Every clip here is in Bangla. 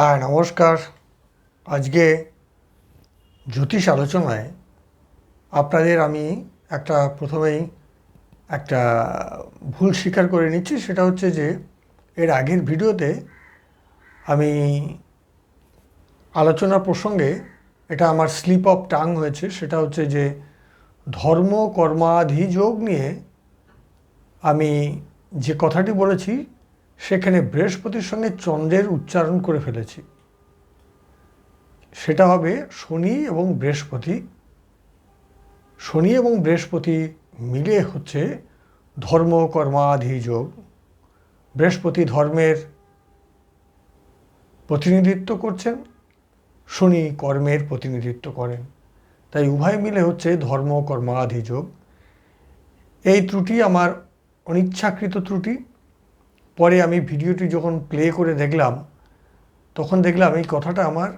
হ্যাঁ নমস্কার। আজকে জ্যোতিষ আলোচনায় আপনাদের আমি একটা প্রথমেই একটা ভুল স্বীকার করে নিচ্ছি, সেটা হচ্ছে যে এর আগের ভিডিওতে আমি আলোচনা প্রসঙ্গে এটা আমার স্লিপ অফ টাং হয়েছে, সেটা হচ্ছে যে ধর্ম, কর্মাধি যোগ নিয়ে আমি যে কথাটি বলেছি সেখানে বৃহস্পতির সঙ্গে চন্দ্রের উচ্চারণ করে ফেলেছি। সেটা হবে শনি এবং বৃহস্পতি। শনি এবং বৃহস্পতি মিলে হচ্ছে ধর্ম কর্মাধি যোগ। বৃহস্পতি ধর্মের প্রতিনিধিত্ব করছেন, শনি কর্মের প্রতিনিধিত্ব করেন। তাই উভয় মিলে হচ্ছে ধর্ম কর্মাধি যোগ। এই ত্রুটি আমার অনিচ্ছাকৃত ত্রুটি। পরে আমি ভিডিওটি যখন প্লে করে দেখলাম, তখন দেখলাম এই কথাটা আমার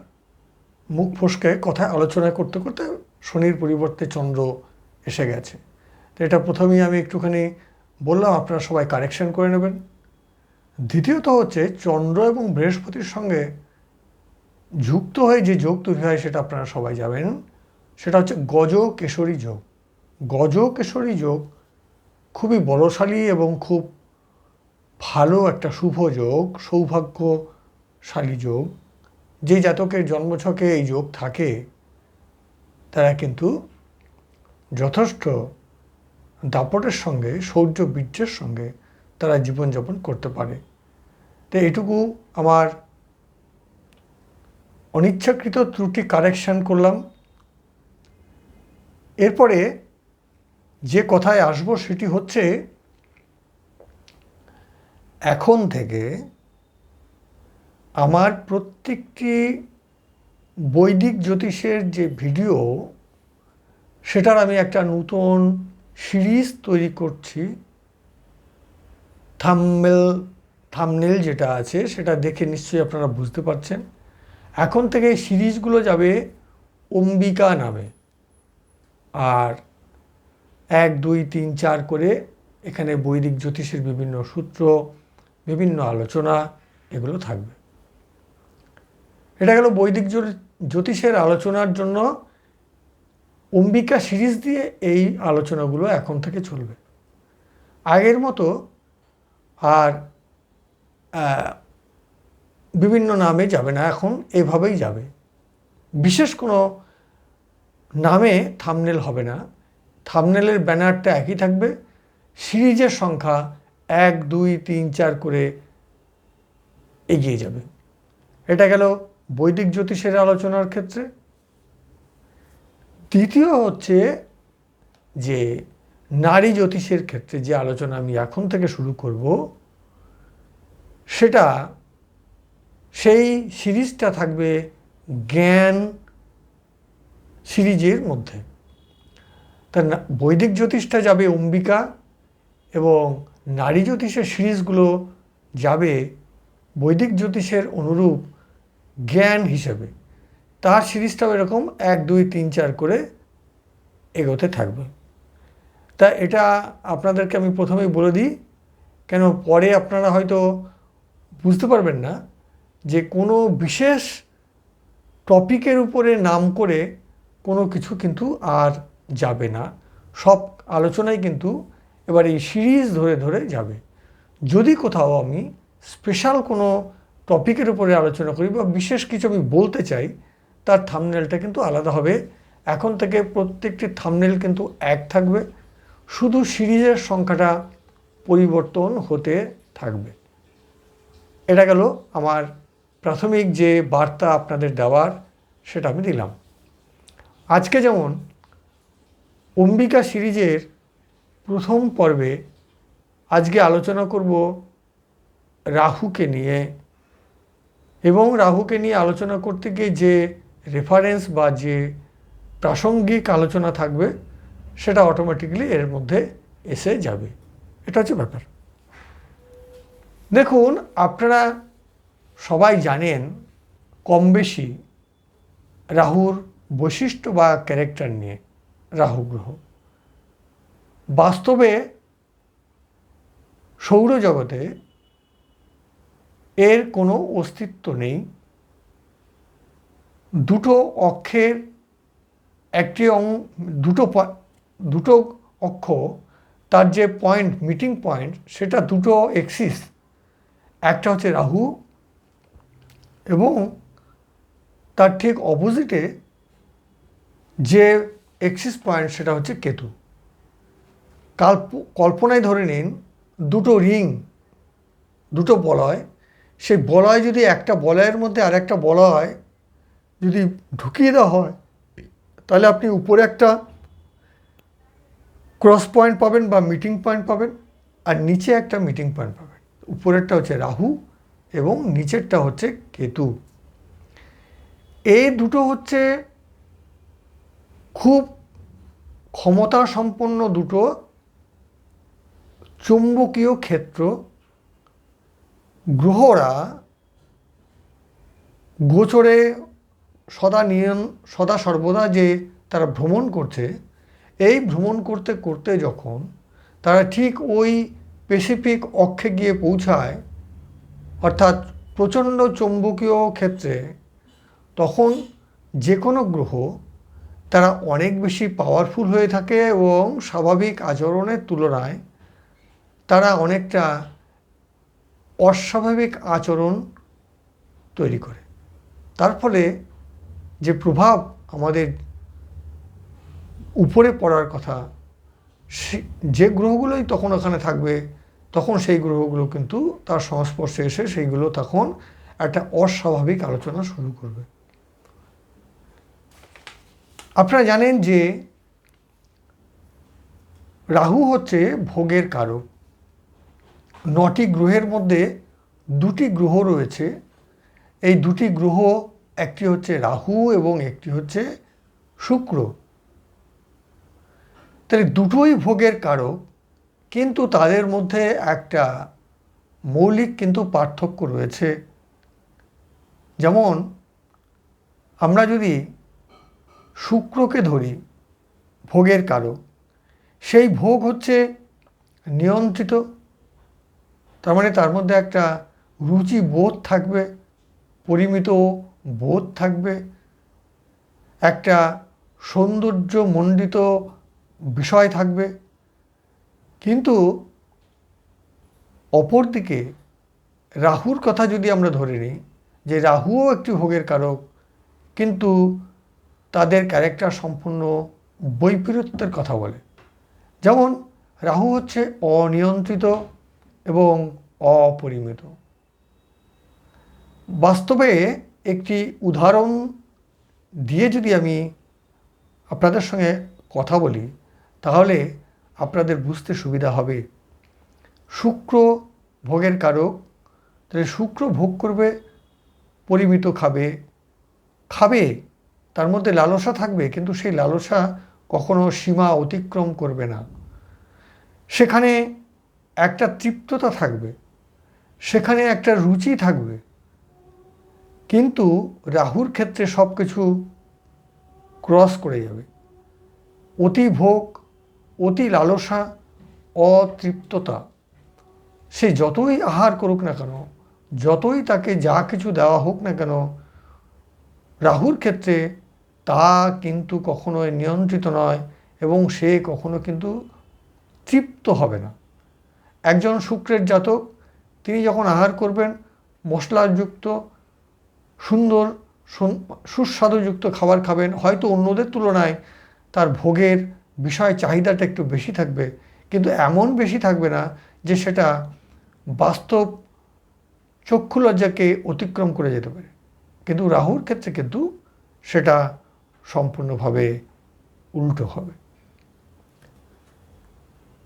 মুখ ফসকে কথা আলোচনা করতে করতে শনির পরিবর্তে চন্দ্র এসে গেছে। তো এটা প্রথমেই আমি একটুখানি বললাম, আপনারা সবাই কারেকশন করে নেবেন। দ্বিতীয়ত হচ্ছে, চন্দ্র এবং বৃহস্পতির সঙ্গে যুক্ত হয়ে যে যোগ তৈরি হয় সেটা আপনারা সবাই যাবেন সেটা হচ্ছে গজ কেশরী যোগ। গজ কেশরী যোগ খুবই বলশালী এবং খুব ভালো একটা শুভ যোগ, সৌভাগ্যশালী যোগ। যে জাতকের জন্মছকে এই যোগ থাকে, তারা কিন্তু যথেষ্ট দাপটের সঙ্গে শৌর্য বীর্যের সঙ্গে তারা জীবনযাপন করতে পারে। তো এটুকু আমার অনিচ্ছাকৃত ত্রুটি কারেকশন করলাম। এরপরে যে কথায় আসব সেটি হচ্ছে এখন থেকে আমার প্রত্যেকটি বৈদিক জ্যোতিষের যে ভিডিও, সেটার আমি একটা নতুন সিরিজ তৈরি করছি। থামমেল থামনেল যেটা আছে, সেটা দেখে নিশ্চয়ই আপনারা বুঝতে পারছেন। এখন থেকে সিরিজগুলো যাবে অম্বিকা নামে। আর এক, দুই, তিন, চার করে এখানে বৈদিক জ্যোতিষের বিভিন্ন সূত্র বিভিন্ন আলোচনা এগুলো থাকবে। এটা গেল বৈদিক জ্যোতিষের আলোচনার জন্য অম্বিকা সিরিজ দিয়ে এই আলোচনাগুলো এখন থেকে চলবে। আগের মতো আর বিভিন্ন নামে যাবে না, এখন এভাবেই যাবে। বিশেষ কোনো নামে থামনেল হবে না। থামনেলের ব্যানারটা একই থাকবে। সিরিজের সংখ্যা এক, দুই, তিন, চার করে এগিয়ে যাবে। এটা গেল বৈদিক জ্যোতিষের আলোচনার ক্ষেত্রে। দ্বিতীয় হচ্ছে যে নারী জ্যোতিষের ক্ষেত্রে যে আলোচনা আমি এখন থেকে শুরু করব, সেটা সেই সিরিজটা থাকবে জ্ঞান সিরিজের মধ্যে। তা বৈদিক জ্যোতিষটা যাবে অম্বিকা এবং নারী জ্যোতিষের সিরিজগুলো যাবে বৈদিক জ্যোতিষের অনুরূপ জ্ঞান হিসেবে। তার সিরিজটাও এরকম এক, দুই, তিন, চার করে এগোতে থাকবে। তা এটা আপনাদেরকে আমি প্রথমেই বলে দিই, কেন পরে আপনারা হয়তো বুঝতে পারবেন না যে কোনো বিশেষ টপিকের উপরে নাম করে কোনো কিছু কিন্তু আর যাবে না। সব আলোচনাই কিন্তু এবার এই সিরিজ ধরে ধরে যাবে। যদি কোথাও আমি স্পেশাল কোনো টপিকের উপরে আলোচনা করি বা বিশেষ কিছু আমি বলতে চাই, তার থামনেলটা কিন্তু আলাদা হবে। এখন থেকে প্রত্যেকটি থামনেল কিন্তু এক থাকবে। শুধু সিরিজের সংখ্যাটা পরিবর্তন হতে থাকবে। এটা গেল আমার প্রাথমিক যে বার্তা আপনাদের দেওয়ার, সেটা আমি দিলাম। আজকে যেমন অম্বিকা সিরিজের প্রথম পর্বে আজকে আলোচনা করব রাহুকে নিয়ে। এবং রাহুকে নিয়ে আলোচনা করতে গিয়ে যে রেফারেন্স বা যে প্রাসঙ্গিক আলোচনা থাকবে, সেটা অটোমেটিক্যালি এর মধ্যে এসে যাবে। এটা হচ্ছে ব্যাপার। দেখুন, আপনারা সবাই জানেন কম বেশি রাহুর বৈশিষ্ট্য বা ক্যারেক্টার নিয়ে রাহু গ্রহ। বাস্তবে সৌরজগতে এর কোনো অস্তিত্ব নেই। দুটো অক্ষের একটি অং, দুটো দুটো অক্ষ, তার যে পয়েন্ট মিটিং পয়েন্ট সেটা দুটো এক্সিস একটা হচ্ছে রাহু এবং তার ঠিক অপোজিটে যে এক্সিস পয়েন্ট সেটা হচ্ছে কেতু। কাল্প, কল্পনায় ধরে নিন দুটো রিং, দুটো বলয়। সেই বলয় যদি একটা বলয়ের মধ্যে আর একটা বলয় যদি ঢুকিয়ে দেওয়া হয়, তাহলে আপনি উপরে একটা ক্রস পয়েন্ট পাবেন বা মিটিং পয়েন্ট পাবেন আর নিচে একটা মিটিং পয়েন্ট পাবেন। উপরেরটা হচ্ছে রাহু এবং নিচেরটা হচ্ছে কেতু। এই দুটো হচ্ছে খুব ক্ষমতা সম্পন্ন দুটো চুম্বকীয় ক্ষেত্র গ্রহরা গোচরে সদা নিয়ন সদা সর্বদা যে তারা ভ্রমণ করছে, এই ভ্রমণ করতে করতে যখন তারা ঠিক ওই পেসিফিক অক্ষে গিয়ে পৌঁছায়, অর্থাৎ প্রচণ্ড চৌম্বকীয় ক্ষেত্রে, তখন যে কোনো গ্রহ তারা অনেক বেশি পাওয়ারফুল হয়ে থাকে এবং স্বাভাবিক আচরণের তুলনায় তারা অনেকটা অস্বাভাবিক আচরণ তৈরি করে। তার ফলে যে প্রভাব আমাদের উপরে পড়ার কথা যে গ্রহগুলোই তখন ওখানে থাকবে, তখন সেই গ্রহগুলো কিন্তু তার সংস্পর্শে এসে সেইগুলো তখন একটা অস্বাভাবিক আলোচনা শুরু করবে। আপনারা জানেন যে রাহু হচ্ছে ভোগের কারক। নটি গ্রহের মধ্যে দুটি গ্রহ রয়েছে। এই দুটি গ্রহ, একটি হচ্ছে রাহু এবং একটি হচ্ছে শুক্র। তাহলে দুটোই ভোগের কারক, কিন্তু তাদের মধ্যে একটা মৌলিক কিন্তু পার্থক্য রয়েছে। যেমন, আমরা যদি শুক্রকে ধরি, ভোগের কারক, সেই ভোগ হচ্ছে নিয়ন্ত্রিত তার মানে তার মধ্যে একটা রুচি বোধ থাকবে, পরিমিত বোধ থাকবে, একটা সৌন্দর্য মণ্ডিত বিষয় থাকবে। কিন্তু অপরদিকে রাহুর কথা যদি আমরা ধরে নিই, যে রাহুও একটি ভোগের কারক, কিন্তু তাদের ক্যারেক্টার সম্পূর্ণ বৈপরীত্যের কথা বলে। যেমন রাহু হচ্ছে অনিয়ন্ত্রিত এবং অপরিমিত। বাস্তবে একটি উদাহরণ দিয়ে যদি আমি আপনাদের সঙ্গে কথা বলি, তাহলে আপনাদের বুঝতে সুবিধা হবে। শুক্র ভোগের কারক, তাহলে শুক্র ভোগ করবে, পরিমিত খাবে। খাবে, তার মধ্যে লালসা থাকবে, কিন্তু সেই লালসা কখনো সীমা অতিক্রম করবে না। সেখানে একটা তৃপ্ততা থাকবে, সেখানে একটা রুচি থাকবে। কিন্তু রাহুর ক্ষেত্রে সব কিছু ক্রস করে যাবে। অতি ভোগ, অতি লালসা, অতৃপ্ততা। সে যতই আহার করুক না কেন, যতই তাকে যা কিছু দেওয়া হোক না কেন, রাহুর ক্ষেত্রে তা কিন্তু কখনোই নিয়ন্ত্রিত নয় এবং সে কখনো কিন্তু তৃপ্ত হবে না। একজন শুক্রের জাতক, তিনি যখন আহার করবেন, মশলাযুক্ত, সুন্দর, সুন- সুস্বাদুযুক্ত খাবার খাবেন, হয়তো অন্যদের তুলনায় তার ভোগের বিষয় চাহিদাটা একটু বেশি থাকবে। কিন্তু এমন বেশি থাকবে না যে সেটা বাস্তব চক্ষু লজ্জাকে অতিক্রম করে যেতে পারে। কিন্তু রাহুর ক্ষেত্রে কিন্তু সেটা সম্পূর্ণভাবে উল্টো হবে।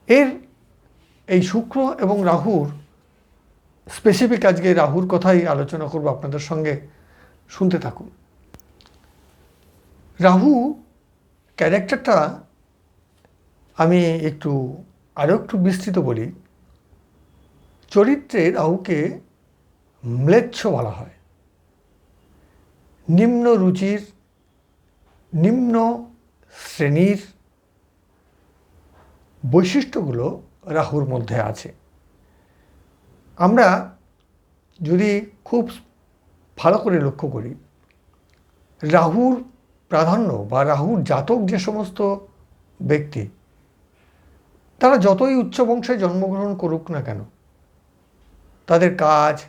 এর এই শুক্র এবং রাহুর স্পেসিফিক আজকে রাহুর কথাই আলোচনা করব আপনাদের সঙ্গে। শুনতে থাকুন। রাহু ক্যারেক্টারটা আমি একটু আরও একটু বিস্তৃত বলি। চরিত্রে রাহুকে ম্লেচ্ছ বলা হয়। নিম্ন রুচির, নিম্ন শ্রেণির বৈশিষ্ট্যগুলো রাহুর মধ্যে আছে। আমরা যদি খুব ভালো করে লক্ষ্য করি, রাহুর প্রাধান্য বা রাহুর জাতক যে সমস্ত ব্যক্তি, তারা যতই উচ্চ বংশে জন্মগ্রহণ করুক না কেন, তাদের কাজ,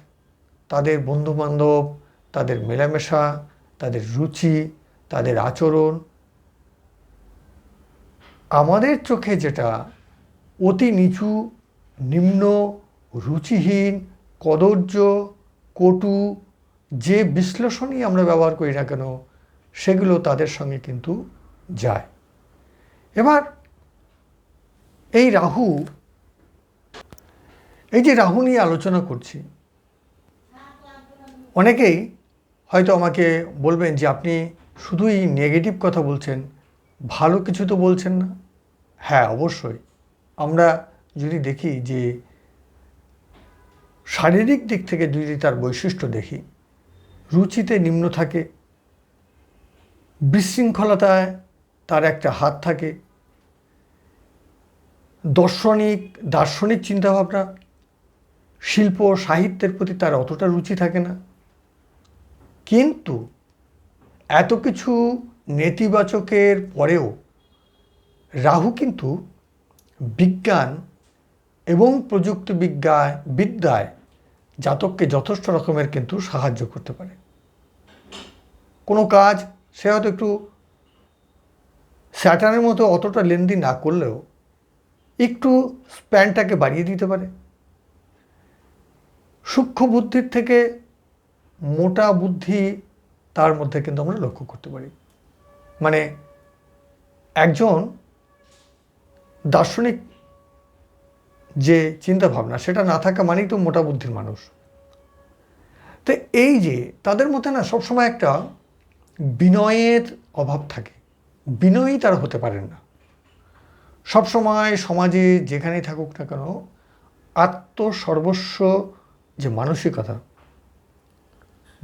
তাদের বন্ধুবান্ধব, তাদের মেলামেশা, তাদের রুচি, তাদের আচরণ, আমাদের চোখে যেটা অতি নিচু, নিম্ন, রুচিহীন কদর্য কটু, যে বিশ্লেষণই আমরা ব্যবহার করি না কেন, সেগুলো তাদের সঙ্গে কিন্তু যায়। এবার, এই রাহু, এই যে রাহু নিয়ে আলোচনা করছি, অনেকেই হয়তো আমাকে বলবেন যে আপনি শুধুই নেগেটিভ কথা বলছেন, ভালো কিছু তো বলছেন না? হ্যাঁ অবশ্যই। আমরা যদি দেখি যে শারীরিক দিক থেকে যদি তার বৈশিষ্ট্য দেখি, রুচিতে নিম্ন থাকে, বিশৃঙ্খলতায় তার একটা হাত থাকে, দর্শনিক, দার্শনিক চিন্তাভাবনা, শিল্প সাহিত্যের প্রতি তার অতটা রুচি থাকে না। কিন্তু এত কিছু নেতিবাচকের পরেও রাহু কিন্তু বিজ্ঞান এবং প্রযুক্তি বিজ্ঞায়, বিদ্যায় জাতককে যথেষ্ট রকমের কিন্তু সাহায্য করতে পারে। কোনো কাজ সে হয়তো একটু স্যাটানের মতো অতটা লেনদি না করলেও একটু স্প্যানটাকে বাড়িয়ে দিতে পারে। সূক্ষ্ম বুদ্ধির থেকে মোটা বুদ্ধি তার মধ্যে কিন্তু আমরা লক্ষ্য করতে পারি। মানে একজন দার্শনিক যে চিন্তা ভাবনা সেটা না থাকা মানেই তো মোটা বুদ্ধির মানুষ। তো এই যে তাদের মধ্যে না সবসময় একটা বিনয়ের অভাব থাকে। বিনয়ী তারা হতে পারেন না। সবসময় সমাজে যেখানেই থাকুক না কেন, আত্মসর্বস্ব যে মানসিকতা,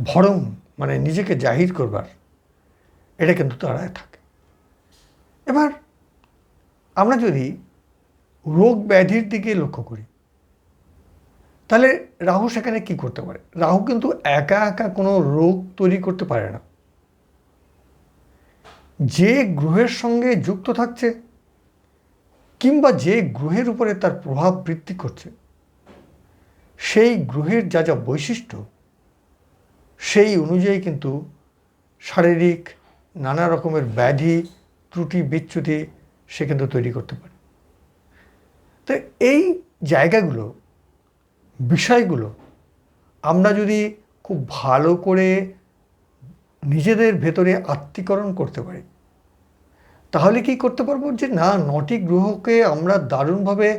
ভরম মানে নিজেকে জাহির করবার, এটা কিন্তু তারা থাকে। এবার আমরা যদি রোগ ব্যাধির দিকে লক্ষ্য করি, তাহলে রাহু সেখানে কি করতে পারে? রাহু কিন্তু একা একা কোনো রোগ তৈরি করতে পারে না। যে গ্রহের সঙ্গে যুক্ত থাকছে কিংবা যে গ্রহের উপরে তার প্রভাব বৃদ্ধি করছে, সেই গ্রহের যা যা বৈশিষ্ট্য, সেই অনুযায়ী কিন্তু শারীরিক নানা রকমের ব্যাধি ত্রুটি বিচ্যুতি সে কিন্তু তৈরি করতে পারে। তো এই জায়গাগুলো, বিষয়গুলো আমরা যদি খুব ভালো করে নিজেদের ভেতরে আত্মীকরণ করতে পারি, তাহলে কি করতে পারব? যে না, নটি গ্রহকে আমরা দারুণভাবে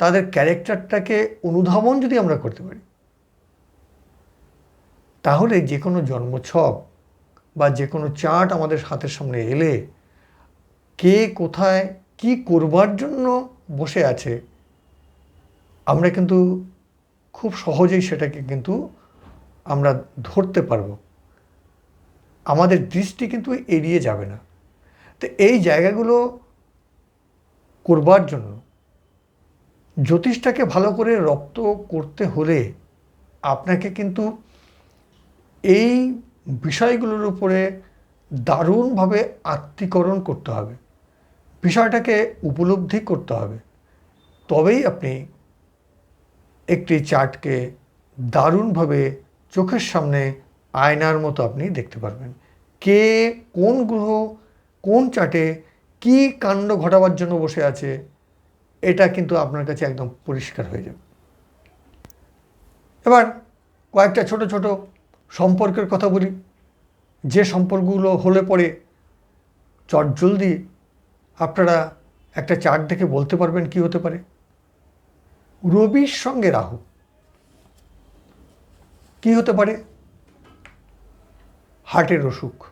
তাদের ক্যারেক্টারটাকে অনুধাবন যদি আমরা করতে পারি, তাহলে যে কোনো জন্মছক বা যে কোনো চার্ট আমাদের হাতের সামনে এলে কে কোথায় কি করবার জন্য বসে আছে, আমরা কিন্তু খুব সহজেই সেটাকে কিন্তু আমরা ধরতে পারব। আমাদের দৃষ্টি কিন্তু এড়িয়ে যাবে না। তো এই জায়গাগুলো করবার জন্য জ্যোতিষটাকে ভালো করে রপ্ত করতে হলে আপনাকে কিন্তু এই বিষয়গুলোর উপরে দারুণভাবে আত্মীকরণ করতে হবে। বিষয়টাকে উপলব্ধি করতে হবে। তবেই আপনি একটি চার্টকে দারুণভাবে চোখের সামনে আয়নার মতো আপনি দেখতে পারবেন। কে কোন গ্রহ, কোন চার্টে কি কাণ্ড ঘটাবার জন্য বসে আছে, এটা কিন্তু আপনার কাছে একদম পরিষ্কার হয়ে যাবে। এবার কয়েকটা ছোট ছোট সম্পর্কের কথা বলি। যে সম্পর্কগুলো হলে পরে চটজলদি আপনারা একটা চার্ট দেখে বলতে পারবেন কি হতে পারে। রবির সঙ্গে রাহু কি হতে পারে? হার্টের অসুখ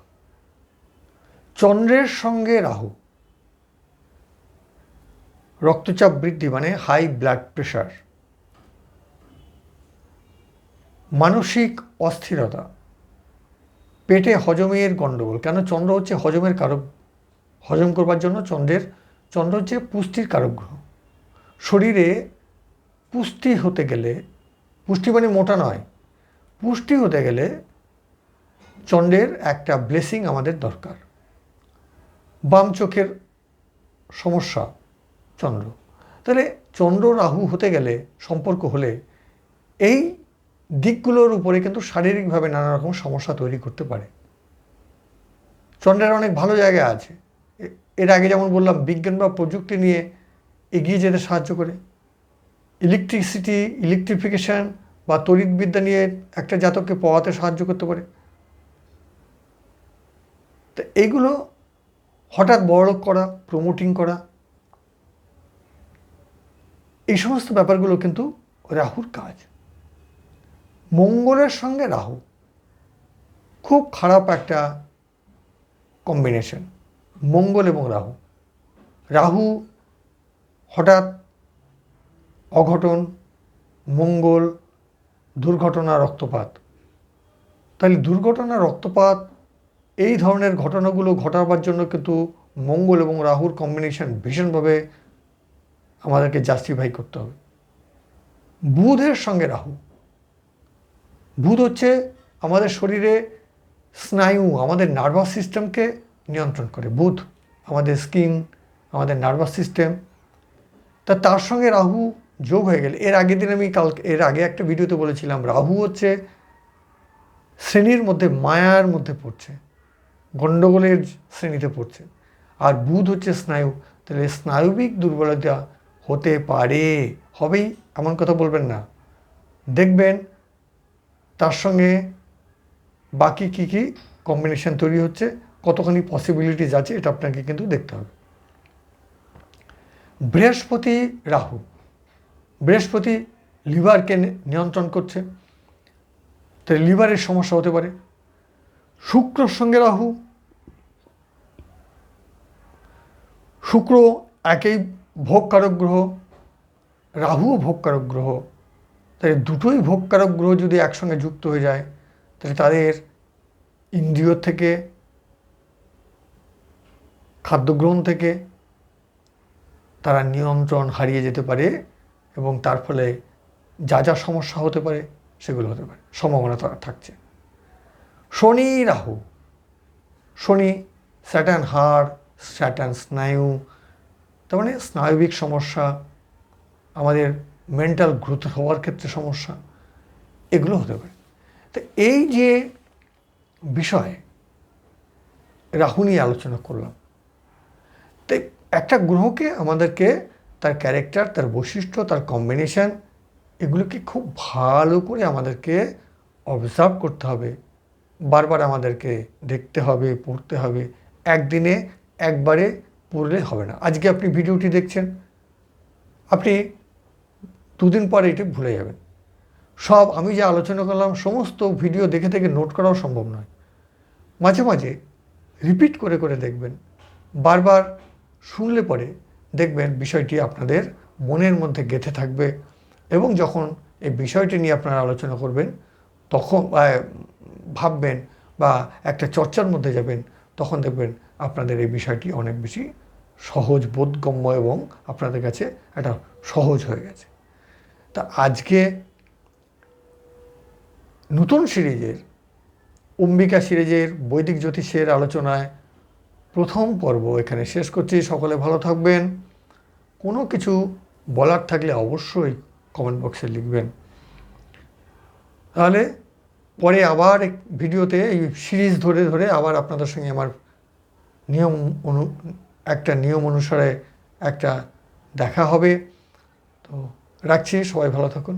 চন্দ্রের সঙ্গে রাহু রক্তচাপ বৃদ্ধি মানে হাই ব্লাড প্রেশার। মানসিক অস্থিরতা পেটে হজমের গণ্ডগোল কেন? চন্দ্র হচ্ছে হজমের কারক হজম করবার জন্য চন্দ্রের চন্দ্র হচ্ছে পুষ্টির কারক গ্রহ। শরীরে পুষ্টি হতে গেলে পুষ্টি মানে মোটা নয়। পুষ্টি হতে গেলে চন্দ্রের একটা ব্লেসিং আমাদের দরকার। বাম চোখের সমস্যা চন্দ্র। তাহলে চন্দ্র রাহু হতে গেলে সম্পর্ক হলে এই দিকগুলোর উপরে কিন্তু শারীরিকভাবে নানা রকম সমস্যা তৈরি করতে পারে। চন্দ্রের অনেক ভালো জায়গা আছে। এর আগে যেমন বললাম, বিজ্ঞান বা প্রযুক্তি নিয়ে এগিয়ে যেতে সাহায্য করে। ইলেকট্রিসিটি, ইলেকট্রিফিকেশান বা তড়িৎবিদ্যা নিয়ে একটা জাতককে পড়াতে সাহায্য করতে পারে। তো এইগুলো হঠাৎ বড়লোক করা প্রমোটিং করা, এই সমস্ত ব্যাপারগুলো কিন্তু রাহুর কাজ। মঙ্গলের সঙ্গে রাহু। খুব খারাপ একটা কম্বিনেশন মঙ্গল এবং রাহু। রাহু হঠাৎ অঘটন, মঙ্গল, দুর্ঘটনা, রক্তপাত। তাহলে দুর্ঘটনা, রক্তপাত এই ধরনের ঘটনাগুলো ঘটাবার জন্য কিন্তু মঙ্গল এবং রাহুর কম্বিনেশন ভীষণভাবে আমাদেরকে জাস্টিফাই করতে হবে। বুধের সঙ্গে রাহু। বুধ হচ্ছে আমাদের শরীরে স্নায়ু, আমাদের নার্ভাস সিস্টেমকে নিয়ন্ত্রণ করে। বুধ আমাদের স্কিন, আমাদের নার্ভাস সিস্টেম। তা তার সঙ্গে রাহু যোগ হয়ে গেলে, এর আগের দিন আমি কাল এর আগে একটা ভিডিওতে বলেছিলাম, রাহু হচ্ছে শ্রেণির মধ্যে, মায়ার মধ্যে পড়ছে গণ্ডগোলের শ্রেণীতে পড়ছে। আর বুধ হচ্ছে স্নায়ু, তাহলে স্নায়ুবিক দুর্বলতা হতে পারে। হবেই, এমন কথা বলবেন না। দেখবেন তার সঙ্গে বাকি কী কী কম্বিনেশন তৈরি হচ্ছে, কতখানি পসিবিলিটিস আছে, এটা আপনাকে কিন্তু দেখতে হবে। বৃহস্পতি রাহু। বৃহস্পতি লিভারকে নিয়ন্ত্রণ করছে। তাই লিভারের সমস্যা হতে পারে। শুক্রর সঙ্গে রাহু। শুক্র একই ভোগকারক গ্রহ, রাহুও ভোগকারক গ্রহ। তাই দুটোই ভোগকারক গ্রহ যদি একসঙ্গে যুক্ত হয়ে যায়, তাহলে তাদের ইন্দ্রিয় থেকে, খাদ্যগ্রহণ থেকে তারা নিয়ন্ত্রণ হারিয়ে যেতে পারে এবং তার ফলে যা যা সমস্যা হতে পারে সেগুলো হতে পারে, সম্ভাবনা তারা থাকছে। শনি রাহু, শনি স্যাটার্ন হাড় স্যাটার্ন স্নায়ু, তার মানে স্নায়বিক সমস্যা আমাদের মেন্টাল গ্রোথ হওয়ার ক্ষেত্রে সমস্যা, এগুলো হতে পারে। তো এই যে বিষয় রাহু নিয়ে আলোচনা করলাম, তো একটা গ্রহকে আমাদেরকে তার ক্যারেক্টার তার বৈশিষ্ট্য, তার কম্বিনেশান এগুলোকে খুব ভালো করে আমাদেরকে অবজার্ভ করতে হবে। বারবার আমাদেরকে দেখতে হবে, পড়তে হবে। একদিনে একবারে পড়লে হবে না। আজকে আপনি ভিডিওটি দেখছেন। আপনি দুদিন পরে এটি ভুলে যাবেন সব আমি যে আলোচনা করলাম, সমস্ত ভিডিও দেখে দেখে নোট করাও সম্ভব নয়। মাঝে মাঝে রিপিট করে করে দেখবেন, বারবার শুনলে পরে দেখবেন বিষয়টি আপনাদের মনের মধ্যে গেঁথে থাকবে এবং যখন এই বিষয়টি নিয়ে আপনারা আলোচনা করবেন, তখন ভাববেন বা একটা চর্চার মধ্যে যাবেন, তখন দেখবেন আপনাদের এই বিষয়টি অনেক বেশি সহজ, বোধগম্য এবং আপনাদের কাছে একটা সহজ হয়ে গেছে। তা আজকে নতুন সিরিজের, অম্বিকা সিরিজের, বৈদিক জ্যোতিষের আলোচনায় প্রথম পর্ব এখানে শেষ করছি। সকলে ভালো থাকবেন। কোনো কিছু বলার থাকলে অবশ্যই কমেন্ট বক্সে লিখবেন। তাহলে পরে আবার এক ভিডিওতে এই সিরিজ ধরে ধরে আবার আপনাদের সঙ্গে আমার নিয়ম অনু, একটা নিয়ম অনুসারে একটা দেখা হবে। তো রাখছি সবাই ভালো থাকুন।